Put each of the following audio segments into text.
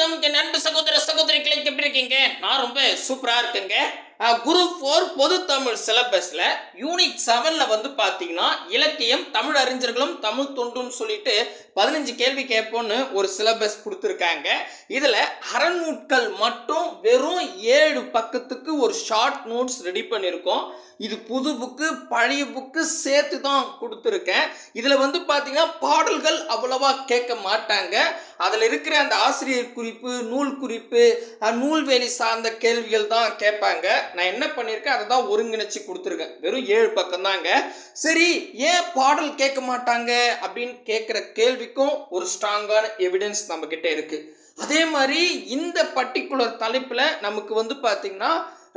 வணக்கம். நண்பு சகோதர சகோதரிகளை எப்படி இருக்கீங்க? நான் ரொம்ப சூப்பரா இருக்கேங்க. குரூப் ஃபோர் பொது தமிழ் சிலபஸ்ல யூனிட் செவன்ல வந்து பாத்தீங்கன்னா இலக்கியம் தமிழ் அறிஞர்களும் தமிழ் தொண்டுன்னு சொல்லிட்டு பதினஞ்சு கேள்வி கேட்போன்னு ஒரு சிலபஸ் கொடுத்துருக்காங்க. இதில் அறநூட்கள் மட்டும் வெறும் ஏழு பக்கத்துக்கு ஒரு ஷார்ட் நோட்ஸ் ரெடி பண்ணியிருக்கோம். இது புது புக்கு பழைய புக்கு சேர்த்து தான் கொடுத்துருக்கேன். இதில் வந்து பார்த்தீங்கன்னா பாடல்கள் அவ்வளவா கேட்க மாட்டாங்க. அதில் இருக்கிற அந்த ஆசிரியர் குறிப்பு நூல் குறிப்பு நூல்வேலி சார்ந்த கேள்விகள் தான் கேட்பாங்க. நான் என்ன பண்ணியிருக்கேன்? அதை தான் ஒருங்கிணைச்சு கொடுத்துருக்கேன். வெறும் ஏழு பக்கம் தாங்க சரி ஏன் பாடல் கேட்க மாட்டாங்க அப்படின்னு கேட்குற கேள்வி வரைக்கும் ஒரு ஸ்ட்ராங்கான எவிடன்ஸ் நம்ம கிட்ட இருக்கு. அதே மாதிரி இந்த பர்டிகுலர் தலைப்பில் நமக்கு வந்து பார்த்தீங்கன்னா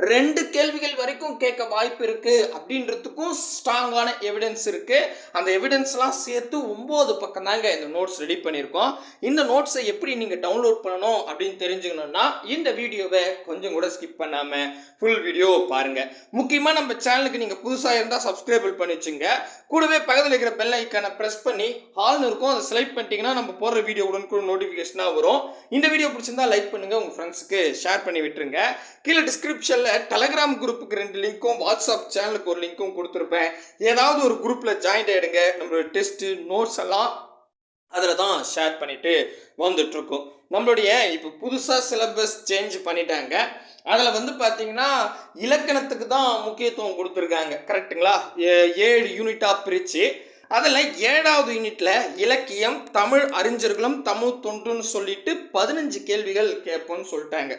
ரெண்டு கேள்விகள் வரைக்கும் கேட்க வாய்ப்பு இருக்கு அப்படின்றதுக்கும் ஸ்ட்ராங்கான எவிடன்ஸ் இருக்கு. அந்த எவிடன்ஸ்லாம் சேர்த்து ஒம்பது பக்கம் தாங்க இந்த நோட்ஸ் ரெடி பண்ணியிருக்கோம். இந்த நோட்ஸை எப்படி நீங்கள் டவுன்லோட் பண்ணணும் அப்படின்னு தெரிஞ்சுக்கணும்னா இந்த வீடியோவை கொஞ்சம் கூட ஸ்கிப் பண்ணாமல் ஃபுல் வீடியோ பாருங்க. முக்கியமாக நம்ம சேனலுக்கு நீங்கள் புதுசாக இருந்தால் சப்ஸ்கிரைபிள் பண்ணி வச்சுங்க. கூடவே பக்கத்தில் இருக்கிற பெல் ஐக்கானை ப்ரெஸ் பண்ணி ஹால்னு இருக்கும் அதை செலக்ட் பண்ணிட்டீங்கன்னா நம்ம போடுற வீடியோ உடனுக்குடன் நோட்டிஃபிகேஷனாக வரும். இந்த வீடியோ பிடிச்சிருந்தா லைக் பண்ணுங்க உங்கள் ஃப்ரெண்ட்ஸுக்கு ஷேர் பண்ணி விட்டுருங்க. கீழே டிஸ்கிரிப்ஷனில் டெலகிராம் குரூப்புக்கு ரெண்டு லிங்க்கும் வாட்ஸ்அப் சேனலுக்கு ஒரு லிங்க்கும் கொடுத்துருப்பேன். ஏதாவது ஒரு குரூப்பில் ஜாயின் ஆகிடுங்க நம்மளோட டெஸ்ட்டு நோட்ஸ் எல்லாம் அதில் தான் ஷேர் பண்ணிட்டு வந்துட்ருக்கோம் நம்மளுடைய இப்போ புதுசாக சிலபஸ் சேஞ்ச் பண்ணிட்டாங்க. அதில் வந்து பார்த்தீங்கன்னா இலக்கணத்துக்கு தான் முக்கியத்துவம் கொடுத்துருக்காங்க. கரெக்ட்டுங்களா ஏ- ஏழு யூனிட்டாக பிரித்து அதில் ஏழாவது யூனிட்டில் இலக்கியம் தமிழ் அறிஞர்களும் தமிழ் தொண்டுன்னு சொல்லிட்டு பதினஞ்சு கேள்விகள் கேட்போம்னு சொல்லிட்டாங்க.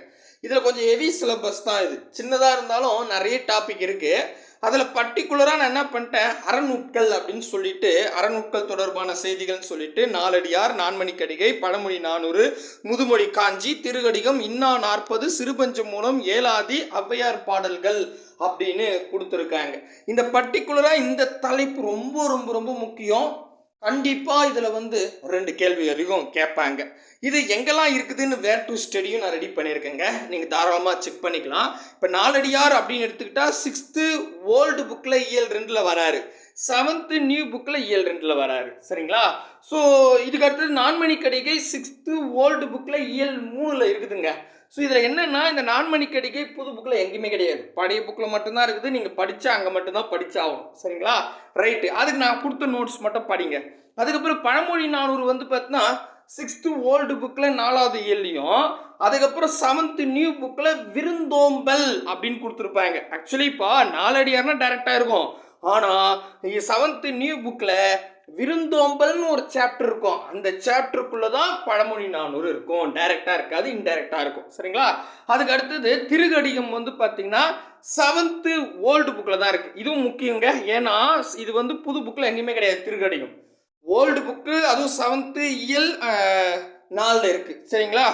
இதில் கொஞ்சம் ஹெவி சிலபஸ் தான் இது. சின்னதாக இருந்தாலும் நிறைய டாபிக் இருக்குது அதில் பர்டிகுலராக நான் என்ன பண்ணிட்டேன்? அறநூட்கள் அப்படின்னு சொல்லிட்டு அறநூட்கள் தொடர்பான செய்திகள்னு சொல்லிட்டு நாலடியார் நான்மணி கடிகை பழமொழி நானூறு முதுமொழி காஞ்சி திருகடிகம் இன்னா நாற்பது சிறுபஞ்சம் மூலம் ஏலாதி ஔவையார் பாடல்கள் அப்படின்னு கொடுத்துருக்காங்க. இந்த பர்டிகுலராக இந்த தலைப்பு ரொம்ப ரொம்ப ரொம்ப முக்கியம். கண்டிப்பாக இதில் வந்து ரெண்டு கேள்வி வரைக்கும் கேட்பாங்க. இது எங்கெல்லாம் இருக்குதுன்னு வேர் டு ஸ்டடியும் நான் ரெடி பண்ணியிருக்கேங்க. நீங்கள் தாராளமாக செக் பண்ணிக்கலாம். இப்போ நாலடியார் அப்படின்னு எடுத்துக்கிட்டால் சிக்ஸ்த்து ஓல்டு புக்கில் இயல் ரெண்டில் வராரு. செவன்த்து நியூ புக்கில் இயல் ரெண்டில் வராரு. சரிங்களா? ஸோ இதுக்கு அடுத்தது நான்மணி கடிகை சிக்ஸ்த்து ஓல்டு புக்கில் இயல் மூணில் இருக்குதுங்க. ஸோ இதில் என்னென்னா இந்த நான்மணி கடிகை புது புக்கில் எங்கேயுமே கிடையாது. பழைய புக்கில் மட்டும்தான் இருக்குது. நீங்கள் படித்தா அங்கே மட்டும்தான் படித்தாகும் சரிங்களா? ரைட்டு அதுக்கு நான் கொடுத்த நோட்ஸ் மட்டும் படிங்க. அதுக்கப்புறம் பழமொழி நானூறு வந்து பார்த்தீங்கன்னா சிக்ஸ்த்து ஓல்டு புக்கில் நாலாவது இயல்லையும் அதுக்கப்புறம் செவன்த்து நியூ புக்கில் விருந்தோம்பல் அப்படின்னு கொடுத்துருப்பாங்க. ஆக்சுவலி இப்போ நாலடியார்னா டேரெக்டாக இருக்கும். ஆனால் செவன்த்து நியூ புக்கில் விருந்தோம்பல்னு ஒரு சாப்டர் இருக்கும். அந்த சாப்டருக்குள்ளே தான் பழமொழி நானூறு இருக்கும். டைரெக்டாக இருக்காது இன்டைரக்டாக இருக்கும். சரிங்களா? அதுக்கு அடுத்தது திருகடிகம் வந்து பார்த்திங்கன்னா செவன்த்து ஓல்டு புக்கில் தான் இருக்குது இதுவும் முக்கியங்க. ஏன்னா இது வந்து புது புக்கில் எங்கேயுமே கிடையாது திருகடிகம் ஓல்டு புக்கு அதுவும் செவன்த்து இயல் நாளில் இருக்குது சரிங்களா?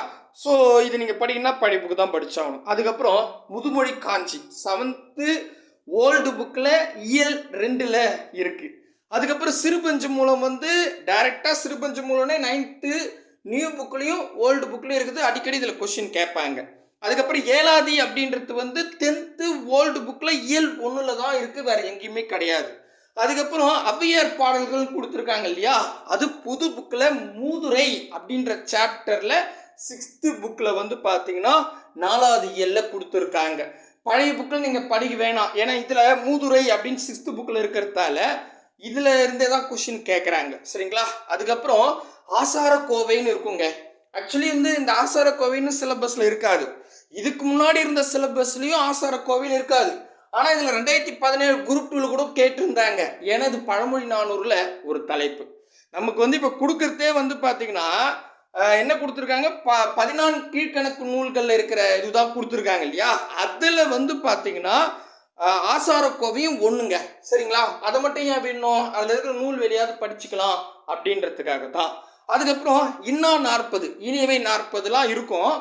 ஸோ இது நீங்கள் படிக்கணும்னா படிப்புக்கு புக்கு தான் படித்தாகணும் அதுக்கப்புறம் முதுமொழி காஞ்சி செவன்த்து ஓல்டு புக்கில் இயல் ரெண்டில் இருக்குது அதுக்கப்புறம் சிறுபஞ்சு மூலம் வந்து டைரெக்டாக சிறுபஞ்சு மூலம்னே நைன்த்து நியூ புக்லேயும் ஓல்டு புக்லேயும் இருக்குது. அடிக்கடி இதில் கொஷின் கேட்பாங்க. அதுக்கப்புறம் ஏலாதி அப்படின்றது வந்து டென்த்து ஓல்டு புக்கில் இயல் ஒன்றில் தான் இருக்குது வேறு எங்கேயுமே கிடையாது. அதுக்கப்புறம் ஔவையார் பாடல்கள் கொடுத்துருக்காங்க இல்லையா? அது புது புக்கில் மூதுரை அப்படின்ற சாப்டரில் சிக்ஸ்த்து புக்கில் வந்து பார்த்தீங்கன்னா நாலாவது இயலில் கொடுத்துருக்காங்க. பழைய புக்கில் நீங்கள் படிக்க வேணாம். ஏன்னா இதில் மூதுரை அப்படின்னு சிக்ஸ்த்து புக்கில் இருக்கிறதால இதில் இருந்தே தான் கொஷின் கேட்குறாங்க சரிங்களா? அதுக்கப்புறம் ஆசார கோவைன்னு இருக்குங்க. ஆக்சுவலி வந்து இந்த ஆசார கோவைன்னு சிலபஸில் இருக்காது. இதுக்கு முன்னாடி இருந்த சிலபஸ்லேயும் ஆசார கோவைன்னு இருக்காது. ஆனால் இதில் ரெண்டாயிரத்தி பதினேழு குரூப் டூவில் கூட கேட்டிருந்தாங்க. ஏன்னா இது பழமொழி நானூறில் ஒரு தலைப்பு. நமக்கு வந்து இப்போ கொடுக்குறதே வந்து பார்த்தீங்கன்னா என்ன கொடுத்துருக்காங்க? ப பதினான்கு கீழ்கணக்கு நூல்களில் இருக்கிற இதுதான் கொடுத்துருக்காங்க இல்லையா? அதில் வந்து பார்த்தீங்கன்னா ஆசாரக்கோவையும் ஒன்றுங்க சரிங்களா? அதை மட்டும் ஏன் வேணும் அதில் இருக்கிற நூல் வெளியாவது படிச்சுக்கலாம் அப்படின்றதுக்காக தான் அதுக்கப்புறம் இன்னா நாற்பது இனியவை நாற்பதுலாம் இருக்கும்.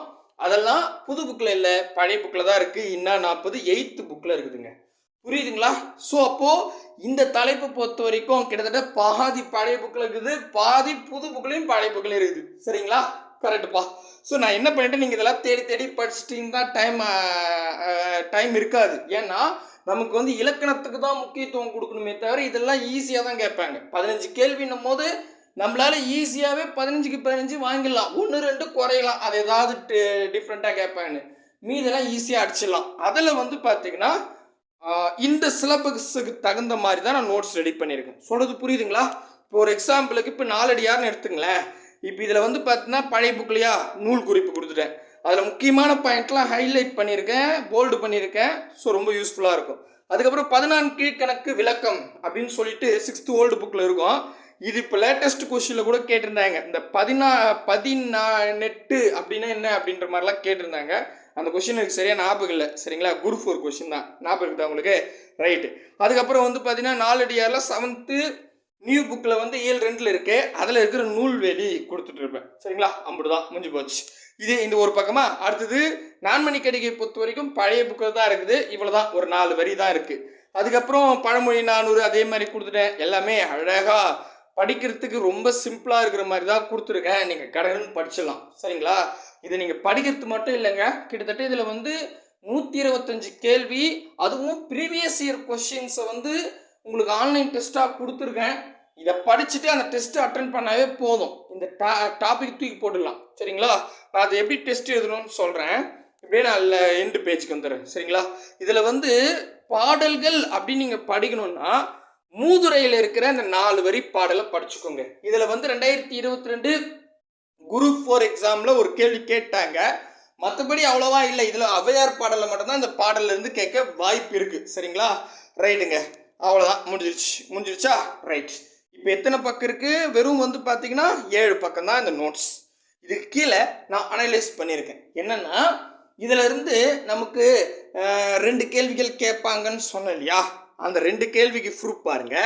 அதெல்லாம் புது புக்கில் இல்லை பழைய புக்கில் தான் இருக்குது இன்னா நாற்பது எயித்து புக்கில் இருக்குதுங்க. புரியுதுங்களா? ஸோ அப்போது இந்த தலைப்பை பொறுத்த வரைக்கும் கிட்டத்தட்ட பாதி பழைய புக்கில் இருக்குது. பாதி புது புக்கிலையும் பழைய புக்லேயும் இருக்குது. சரிங்களா? கரெக்டுப்பா ஸோ நான் என்ன பண்ணிட்டேன்? நீங்கள் இதெல்லாம் தேடி தேடி படிச்சிட்டிங்கன்னா டைம் டைம் இருக்காது. ஏன்னா நமக்கு வந்து இலக்கணத்துக்கு தான் முக்கியத்துவம் கொடுக்கணுமே தவிர இதெல்லாம் ஈஸியாக தான் கேட்பாங்க. பதினஞ்சு கேள்வின்னும் போது நம்மளால ஈஸியாகவே பதினஞ்சுக்கு பதினஞ்சு வாங்கிடலாம். ஒன்று ரெண்டு குறையலாம். அது ஏதாவது டிஃப்ரெண்ட்டாக கேட்பாங்கன்னு மீதெல்லாம் ஈஸியாக அடிச்சிடலாம். அதில் வந்து பார்த்தீங்கன்னா இந்த சிலபஸுக்கு தகுந்த மாதிரி தான் நான் நோட்ஸ் ரெடி பண்ணியிருக்கேன். சொல்கிறது புரியுதுங்களா? இப்போ ஒரு எக்ஸாம்பிளுக்கு இப்போ நாலடியார்னு எடுத்துங்களேன் இப்போ இதில் வந்து பார்த்தீங்கன்னா பழைய புக்லையா நூல் குறிப்பு கொடுத்துட்டேன். அதில் முக்கியமான பாயிண்ட்லாம் ஹைலைட் பண்ணியிருக்கேன் போல்டு பண்ணியிருக்கேன். ஸோ ரொம்ப யூஸ்ஃபுல்லாக இருக்கும். அதுக்கப்புறம் பதினான்கு கீழ்கணக்கு விளக்கம் அப்படின்னு சொல்லிட்டு சிக்ஸ்த்து ஓல்டு புக்கில் இருக்கும். இது இப்போ லேட்டஸ்ட் கொஷினில் கூட கேட்டிருந்தாங்க. இந்த பதினா பதினானெட்டு அப்படின்னா என்ன அப்படின்ற மாதிரிலாம் கேட்டிருந்தாங்க. அந்த கொஷின் எனக்கு சரியாக ஞாபகம் இல்லை. சரிங்களா? குரூப் ஃபோர் கொஷின் தான். ஞாபகம் தான் உங்களுக்கு? ரைட்டு அதுக்கப்புறம் வந்து பார்த்தீங்கன்னா நாலடியாரில் செவன்த்து நியூ புக்கில் வந்து ஏழு ரெண்டில் இருக்கு. அதில் இருக்கிற நூல்வெளி கொடுத்துட்டு இருப்பேன். சரிங்களா? அம்புடுதான் முடிஞ்சு போச்சு. இது இந்த ஒரு பக்கமாக அடுத்தது நான்மணி கடிகை பொறுத்த வரைக்கும் பழைய புக்கில் தான் இருக்குது. இவ்வளோ தான் ஒரு நாலு வரி தான் இருக்குது அதுக்கப்புறம் பழமொழி நானூறு அதே மாதிரி கொடுத்துட்டேன். எல்லாமே அழகாக படிக்கிறதுக்கு ரொம்ப சிம்பிளாக இருக்கிற மாதிரி தான் கொடுத்துருக்கேன். நீங்கள் கடகன்னு படிச்சிடலாம் சரிங்களா? இதை நீங்கள் படிக்கிறது மட்டும் இல்லைங்க. கிட்டத்தட்ட இதில் வந்து நூற்றி இருபத்தஞ்சு கேள்வி அதுவும் ப்ரீவியஸ் இயர் கொஷின்ஸை வந்து உங்களுக்கு ஆன்லைன் டெஸ்ட்டாக கொடுத்துருக்கேன். இதை படிச்சுட்டு அந்த டெஸ்ட்டு அட்டன் பண்ணாவே போதும். இந்த டா டாபிக் தூக்கி போட்டுடலாம். சரிங்களா? நான் அதை எப்படி டெஸ்ட் எழுதணும்னு சொல்கிறேன் இப்படியே நான் இல்லை எண்டு பேஜுக்கு வந்துடுறேன். சரிங்களா? இதில் வந்து பாடல்கள் அப்படின்னு நீங்கள் படிக்கணும்னா மூதுரையில் இருக்கிற அந்த நாலு வரி பாடலை படிச்சுக்கோங்க. இதில் வந்து ரெண்டாயிரத்தி இருபத்தி ரெண்டு குரூப் ஃபோர் எக்ஸாமில் ஒரு கேள்வி கேட்டாங்க. மற்றபடி அவ்வளோவா இல்லை. இதில் அவையார் பாடலில் மட்டும்தான் இந்த பாடல்லேருந்து கேட்க வாய்ப்பு இருக்குது சரிங்களா? ரைட்டுங்க. அவ்வளோதான் முடிஞ்சிருச்சு. முடிஞ்சிருச்சா? ரைட். இப்போ எத்தனை பக்கம் இருக்குது வெறும் வந்து பார்த்தீங்கன்னா ஏழு பக்கம் தான் இந்த நோட்ஸ் இதுக்கு கீழே நான் அனலைஸ் பண்ணியிருக்கேன். என்னென்னா இதிலிருந்து நமக்கு ரெண்டு கேள்விகள் கேட்பாங்கன்னு சொன்னேன் இல்லையா? அந்த ரெண்டு கேள்விக்கு ப்ரூஃப் பாருங்க.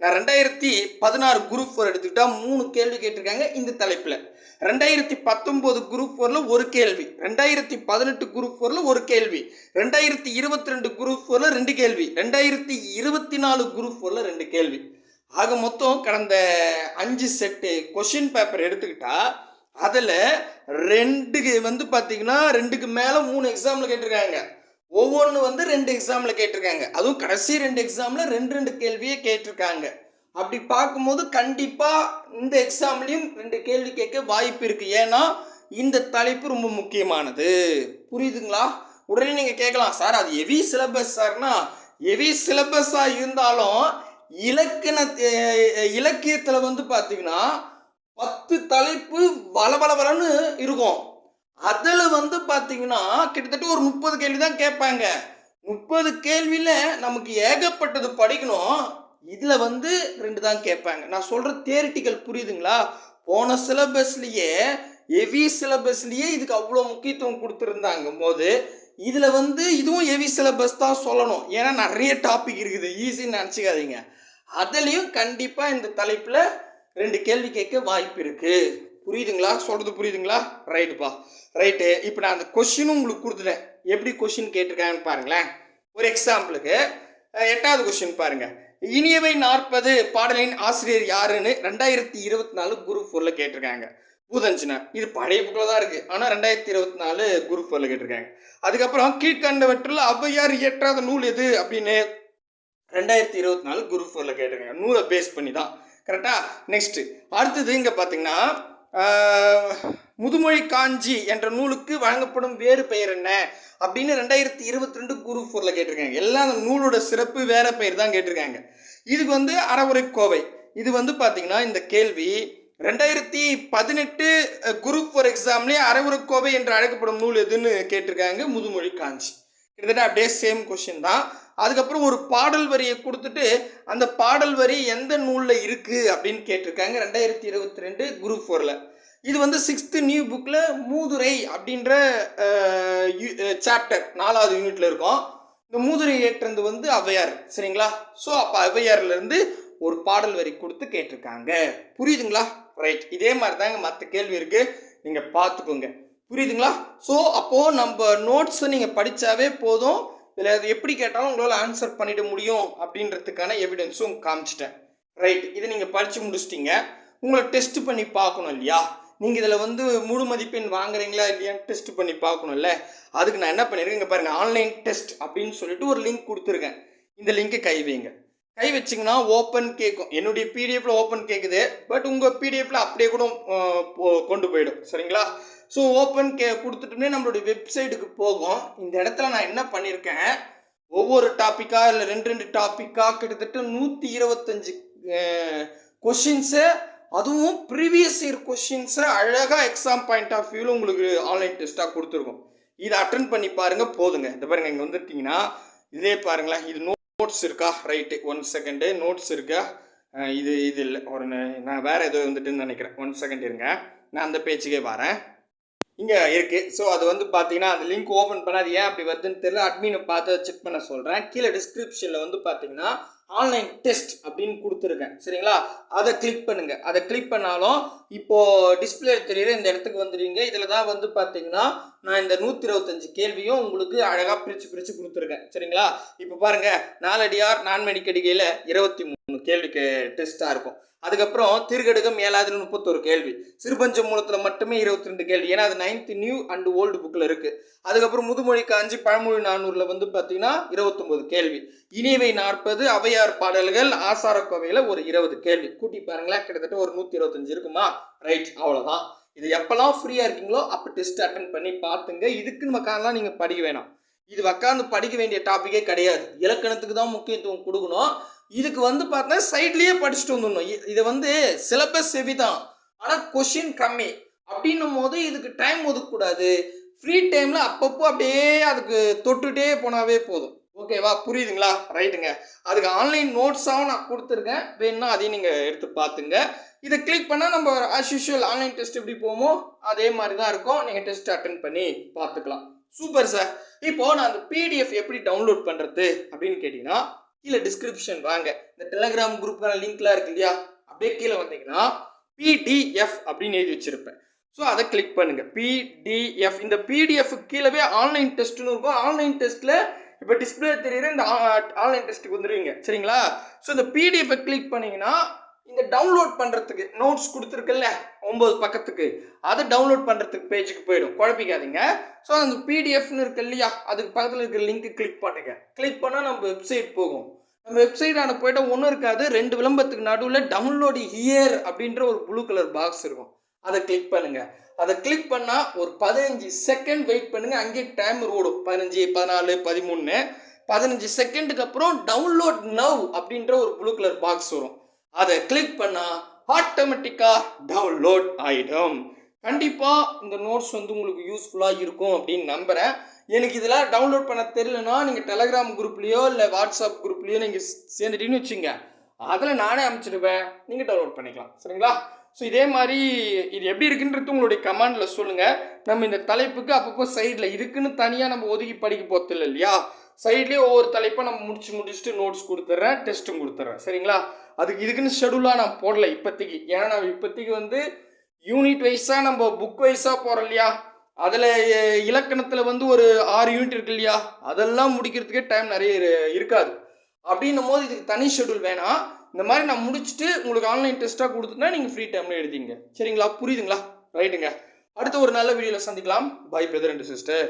நான் ரெண்டாயிரத்தி பதினாறு குரூப் ஃபோர் எடுத்துக்கிட்டா மூணு கேள்வி கேட்டிருக்காங்க இந்த தலைப்பில். ரெண்டாயிரத்தி பத்தொம்போது குரூப் ஃபோரில் ஒரு கேள்வி. ரெண்டாயிரத்தி பதினெட்டு குரூப் ஃபோரில் ஒரு கேள்வி. ரெண்டாயிரத்தி இருபத்தி ரெண்டு குரூப் ஃபோரில் ரெண்டு கேள்வி. ரெண்டாயிரத்தி இருபத்தி நாலு குரூப் ஃபோரில் ரெண்டு கேள்வி. ஆக மொத்தம் கடந்த அஞ்சு செட்டு கொஷின் பேப்பர் எடுத்துக்கிட்டா அதில் ரெண்டுக்கு வந்து பார்த்தீங்கன்னா ரெண்டுக்கு மேலே மூணு எக்ஸாமில் கேட்டிருக்காங்க. ஒவ்வொன்று வந்து ரெண்டு எக்ஸாமில் கேட்டிருக்காங்க. அதுவும் கடைசி ரெண்டு எக்ஸாமில் ரெண்டு ரெண்டு கேள்வியே கேட்டிருக்காங்க. அப்படி பார்க்கும்போது கண்டிப்பாக இந்த எக்ஸாம்லேயும் ரெண்டு கேள்வி கேட்க வாய்ப்பு இருக்குது ஏன்னா இந்த தலைப்பு ரொம்ப முக்கியமானது. புரியுதுங்களா? உடனே நீங்கள் கேட்கலாம் சார் அது ஹெவி சிலபஸ் சார்னா ஹெவி சிலபஸாக இருந்தாலும் இலக்கண இலக்கியத்தில் வந்து பார்த்தீங்கன்னா பத்து தலைப்பு வளவளவலன்னு இருக்கும். அதில் வந்து பார்த்தீங்கன்னா கிட்டத்தட்ட ஒரு முப்பது கேள்வி தான் கேட்பாங்க. முப்பது கேள்வியில் நமக்கு ஏகப்பட்டது படிக்கணும். இதில் வந்து ரெண்டு தான் கேட்பாங்க. நான் சொல்கிற தேரிட்டிகள் புரியுதுங்களா? போன சிலபஸ்லேயே ஹெவி சிலபஸ்லேயே இதுக்கு அவ்வளோ முக்கியத்துவம் கொடுத்துருந்தாங்க போது இதில் வந்து இதுவும் ஹெவி சிலபஸ் தான் சொல்லணும். ஏன்னா நிறைய டாபிக் இருக்குது. ஈஸின்னு நினச்சிக்காதீங்க. அதுலேயும் கண்டிப்பாக இந்த தலைப்பில் ரெண்டு கேள்வி கேட்க வாய்ப்பு இருக்குது புரியுதுங்களா? சொல்கிறது புரியுதுங்களா? ரைட்டுப்பா ரைட்டு இப்போ நான் அந்த கொஷினும் உங்களுக்கு கொடுத்துட்டேன். எப்படி கொஷின் கேட்டிருக்காங்கன்னு பாருங்களேன். ஒரு எக்ஸாம்பிளுக்கு எட்டாவது கொஷின் பாருங்கள் இனியவை நாற்பது பாடலின் ஆசிரியர் யாருன்னு ரெண்டாயிரத்தி இருபத்தி நாலு குரூப் ஃபோரில் கேட்டிருக்காங்க. பூதஞ்சினா. இது பழைய புக்கில் தான் இருக்குது ஆனால் ரெண்டாயிரத்தி இருபத்தி நாலு குரூப் ஃபோரில் கேட்டிருக்காங்க. அதுக்கப்புறம் கீழ்கண்டவற்றில் ஔவையார் இயற்றாத நூல் எது அப்படின்னு ரெண்டாயிரத்தி இருபத்தி நாலு குரூப் ஃபோரில் கேட்டிருக்காங்க. நூலை பேஸ் பண்ணி தான். கரெக்டாக நெக்ஸ்ட்டு அடுத்தது இங்கே பார்த்தீங்கன்னா முதுமொழி காஞ்சி என்ற நூலுக்கு வழங்கப்படும் வேறு பெயர் என்ன? அப்படின்னு ரெண்டாயிரத்தி இருபத்தி ரெண்டு குரூப் ஃபோரில் கேட்டிருக்காங்க. எல்லாம் அந்த நூலோட சிறப்பு வேற பெயர் தான் கேட்டிருக்காங்க. இதுக்கு வந்து அறவுரை கோவை. இது வந்து பார்த்தீங்கன்னா இந்த கேள்வி ரெண்டாயிரத்தி பதினெட்டு குரூப் ஃபோர் எக்ஸாம்லேயே அறவுரை கோவை என்று அழைக்கப்படும் நூல் எதுன்னு கேட்டிருக்காங்க முதுமொழி காஞ்சி. கிட்டத்தட்ட அப்படியே சேம் கொஷின் தான். அதுக்கப்புறம் ஒரு பாடல் வரியை கொடுத்துட்டு அந்த பாடல் வரி எந்த நூலில் இருக்குது அப்படின்னு கேட்டிருக்காங்க ரெண்டாயிரத்தி இருபத்தி ரெண்டு குரூப் ஃபோரில். இது வந்து சிக்ஸ்த்து நியூ புக்கில் மூதுரை அப்படின்ற சாப்டர் நாலாவது யூனிட்ல இருக்கும். இந்த மூதுரை ஏற்றது வந்து ஔவையார் சரிங்களா? ஸோ அப்போ ஔவையார்லேருந்து ஒரு பாடல் வரி கொடுத்து கேட்டிருக்காங்க. புரியுதுங்களா? ரைட் இதே மாதிரி தாங்க மற்ற கேள்வி இருக்குது நீங்கள் பார்த்துக்கோங்க. புரியுதுங்களா? ஸோ அப்போது நம்ம நோட்ஸை நீங்கள் படித்தாவே போதும். இதில் அது எப்படி கேட்டாலும் உங்களால் ஆன்சர் பண்ணிட முடியும் அப்படின்றதுக்கான எவிடன்ஸும் காமிச்சிட்டேன். ரைட் இதை நீங்கள் படித்து முடிச்சிட்டிங்க. உங்களை டெஸ்ட் பண்ணி பார்க்கணும் இல்லையா? நீங்கள் இதில் வந்து முழு மதிப்பெண் வாங்குறீங்களா இல்லையான்னு டெஸ்ட் பண்ணி பார்க்கணும்ல? அதுக்கு நான் என்ன பண்ணியிருக்கேன் இங்கே பாருங்கள் ஆன்லைன் டெஸ்ட் அப்படின்னு சொல்லிட்டு ஒரு லிங்க் கொடுத்துருக்கேன். இந்த லிங்க்கை கை வைங்க கை வச்சிங்கன்னா ஓப்பன் கேட்கும் என்னுடைய பிடிஎஃப்ல ஓப்பன் கேட்குது பட் உங்கள் பிடிஎஃப்ல அப்படியே கூட கொண்டு போயிடும். சரிங்களா? ஸோ ஓப்பன் கே கொடுத்துட்டுனே நம்மளுடைய வெப்சைட்டுக்கு போகும் இந்த இடத்துல நான் என்ன பண்ணியிருக்கேன் ஒவ்வொரு டாப்பிக்காக இல்லை ரெண்டு ரெண்டு டாப்பிக்காக கிட்டத்தட்ட நூற்றி இருபத்தஞ்சு கொஷின்ஸு அதுவும் ப்ரீவியஸ் இயர் கொஷின்ஸை அழகாக எக்ஸாம் பாயிண்ட் ஆஃப் வியூவில் உங்களுக்கு ஆன்லைன் டெஸ்ட்டாக கொடுத்துருக்கோம். இதை அட்டன் பண்ணி பாருங்கள் போதுங்க. இந்த பாருங்கள் இங்கே வந்துட்டீங்கன்னா இதே பாருங்களேன் இது நோட்ஸ் இருக்கா? ரைட்டு ஒன் செகண்டு நோட்ஸ் இருக்கா? இது இது இல்லை. ஒரு நான் வேறு ஏதோ வந்துட்டுன்னு நினைக்கிறேன். ஒன் செகண்ட் இருங்க. நான் அந்த பேச்சுக்கே வரேன். இங்கே இருக்குது ஸோ அது வந்து பார்த்தீங்கன்னா அந்த லிங்க் ஓப்பன் பண்ண அது ஏன் அப்படி வருதுன்னு தெரியல. அட்மினை பார்த்து செக் பண்ண சொல்கிறேன் கீழே டிஸ்கிரிப்ஷனில் வந்து பார்த்தீங்கன்னா ஆன்லைன் டெஸ்ட் அப்படின்னு கொடுத்துருக்கேன். சரிங்களா? அதை கிளிக் பண்ணுங்கள் அதை கிளிக் பண்ணாலும் இப்போது டிஸ்பிளே தெரியுற இந்த இடத்துக்கு வந்துடுவீங்க இதில் தான் வந்து பார்த்தீங்கன்னா நான் இந்த நூற்றி இருபத்தஞ்சு கேள்வியும் உங்களுக்கு அழகாக பிரித்து பிரித்து கொடுத்துருக்கேன். சரிங்களா? இப்போ பாருங்க நாலடியார் நான்மணிக்கடிகையில் இருபத்தி மூணு கேள்விக்கு டெஸ்ட்டாக இருக்கும். அதுக்கப்புறம் திருகடுகம் ஏழாவது முப்பத்தொரு கேள்வி. சிறுபஞ்ச மூலத்தில் மட்டுமே இருபத்தி ரெண்டு கேள்வி. ஏன்னா அது நைன்த் நியூ அண்ட் ஓல்டு புக்கில் இருக்குது அதுக்கப்புறம் முதுமொழி காஞ்சி பழமொழி நானூறில் வந்து பார்த்தீங்கன்னா இருபத்தொம்போது கேள்வி. இனியவை நாற்பது அவை அவையார் பாடல்கள் ஆசாரக்கோவையில் ஒரு இருபது கேள்வி. கூட்டி பாருங்களேன் கிட்டத்தட்ட ஒரு நூற்றி இருபத்தஞ்சு இருக்குமா? ரைட் அவ்வளோதான் இது எப்போல்லாம் ஃப்ரீயாக இருக்கீங்களோ அப்போ டெஸ்ட் அட்டன் பண்ணி பார்த்துங்க இதுக்குன்னு உட்காந்துலாம் நீங்கள் படிக்க வேணாம். இது உட்காந்து படிக்க வேண்டிய டாப்பிக்கே கிடையாது. இலக்கணத்துக்கு தான் முக்கியத்துவம் கொடுக்கணும். இதுக்கு வந்து பார்த்தா சைட்லேயே படிச்சுட்டு வந்துடணும். இதை வந்து சிலபஸ் ஹெவி தான் ஆனால் கொஷின் கம்மி. அப்படின்னும் போது இதுக்கு டைம் ஒதுக்கக்கூடாது. ஃப்ரீ டைமில் அப்பப்போ அப்படியே அதுக்கு தொட்டுகிட்டே போனாவே போதும். ஓகேவா புரியுதுங்களா? ரைட்டுங்க அதுக்கு ஆன்லைன் நோட்ஸாகவும் நான் கொடுத்துருக்கேன். வேணும்னா அதையும் நீங்கள் எடுத்து பார்த்துங்க இதை கிளிக் பண்ணால் நம்ம ஆஸ் யூஷுவல் ஆன்லைன் டெஸ்ட் எப்படி போமோ அதே மாதிரி தான் இருக்கும். நீங்கள் டெஸ்ட் அட்டன் பண்ணி பார்த்துக்கலாம் சூப்பர் சார் இப்போ நான் அந்த பிடிஎஃப் எப்படி டவுன்லோட் பண்ணுறது அப்படின்னு கேட்டிங்கன்னா கீழே டிஸ்கிரிப்ஷன் வாங்க. இந்த டெலகிராம் குரூப்பான லிங்க்லாம் இருக்கு இல்லையா? அப்படியே கீழே வந்தீங்கன்னா பிடிஎஃப் அப்படின்னு எழுதி வச்சுருப்பேன். ஸோ அதை கிளிக் பண்ணுங்கள் பிடிஎஃப் இந்த பிடிஎஃப் கீழவே ஆன்லைன் டெஸ்ட்னு இருக்கும். ஆன்லைன் டெஸ்ட்டில் இப்போ டிஸ்பிளே தெரியுற இந்த ஆன்லைன் டெஸ்ட்டுக்கு வந்துடுவீங்க சரிங்களா? ஸோ இந்த பிடிஎஃப்பை கிளிக் பண்ணீங்கன்னா இந்த டவுன்லோட் பண்ணுறதுக்கு நோட்ஸ் கொடுத்துருக்குல்ல ஒம்பது பக்கத்துக்கு. அதை டவுன்லோட் பண்ணுறதுக்கு பேஜுக்கு போயிடும். குழப்பிக்காதீங்க. ஸோ அந்த பிடிஎஃப்னு இருக்கு இல்லையா? அதுக்கு பக்கத்தில் இருக்கிற லிங்க்கு கிளிக் பண்ணுங்க. கிளிக் பண்ணால் நம்ம வெப்சைட் போகும். நம்ம வெப்சைட் போய்ட்டு ஒன்றும் இருக்காது. ரெண்டு விளம்பரத்துக்கு நடுவில் டவுன்லோடு ஹியர் அப்படின்ற ஒரு ப்ளூ கலர் பாக்ஸ் இருக்கும். அதை கிளிக் பண்ணுங்கள் அதை கிளிக் பண்ணால் ஒரு பதினஞ்சு செகண்ட் வெயிட் பண்ணுங்கள் அங்கேயே டைமர் ஓடும். பதினஞ்சு பதினாலு பதிமூணு. பதினஞ்சு செகண்டுக்கு அப்புறம் டவுன்லோட் நவ் அப்படின்ற ஒரு ப்ளூ கலர் பாக்ஸ் வரும். அதை கிளிக் பண்ணால் ஆட்டோமேட்டிக்காக டவுன்லோட் ஆகிடும் கண்டிப்பாக இந்த நோட்ஸ் வந்து உங்களுக்கு யூஸ்ஃபுல்லாக இருக்கும் அப்படின்னு நம்புகிறேன் எனக்கு இதெல்லாம் டவுன்லோட் பண்ண தெரியலனா நீங்கள் டெலகிராம் குரூப்லேயோ இல்லை வாட்ஸ்அப் குரூப்லேயோ நீங்கள் சேர்ந்துட்டீங்கன்னு வச்சுங்க அதில் நானே அனுப்பிச்சிடுவேன் நீங்கள் டவுன்லோட் பண்ணிக்கலாம். சரிங்களா? ஸோ இதே மாதிரி இது எப்படி இருக்குன்றது உங்களுடைய கமெண்டில் சொல்லுங்கள் நம்ம இந்த தலைப்புக்கு அப்பப்போ சைடில் இருக்குன்னு தனியாக நம்ம ஒதுக்கி படிக்க போகிறது இல்லையா? சைட்லேயே ஒவ்வொரு தலைப்பை நம்ம முடிச்சு முடிச்சுட்டு நோட்ஸ் கொடுத்துட்றேன் டெஸ்ட்டும் கொடுத்துட்றேன் சரிங்களா? அதுக்கு இதுக்குன்னு ஷெடியூலாக நான் போடல இப்போதைக்கு. ஏன்னா நான் இப்போதைக்கு வந்து யூனிட் வைஸாக நம்ம புக் வைஸாக போகிறோம் இல்லையா? அதில் இலக்கணத்தில் வந்து ஒரு ஆறு யூனிட் இருக்கு இல்லையா? அதெல்லாம் முடிக்கிறதுக்கே டைம் நிறைய இருக்காது. அப்படின்னும் போது இதுக்கு தனி ஷெடியூல் வேணாம். இந்த மாதிரி நான் முடிச்சுட்டு உங்களுக்கு ஆன்லைன் டெஸ்ட்டாக கொடுத்துட்டா நீங்கள் ஃப்ரீ டைமில் எழுதிங்க. சரிங்களா? புரியுதுங்களா? ரைட்டுங்க அடுத்த ஒரு நல்ல வீடியோவில் சந்திக்கலாம். By brother and sister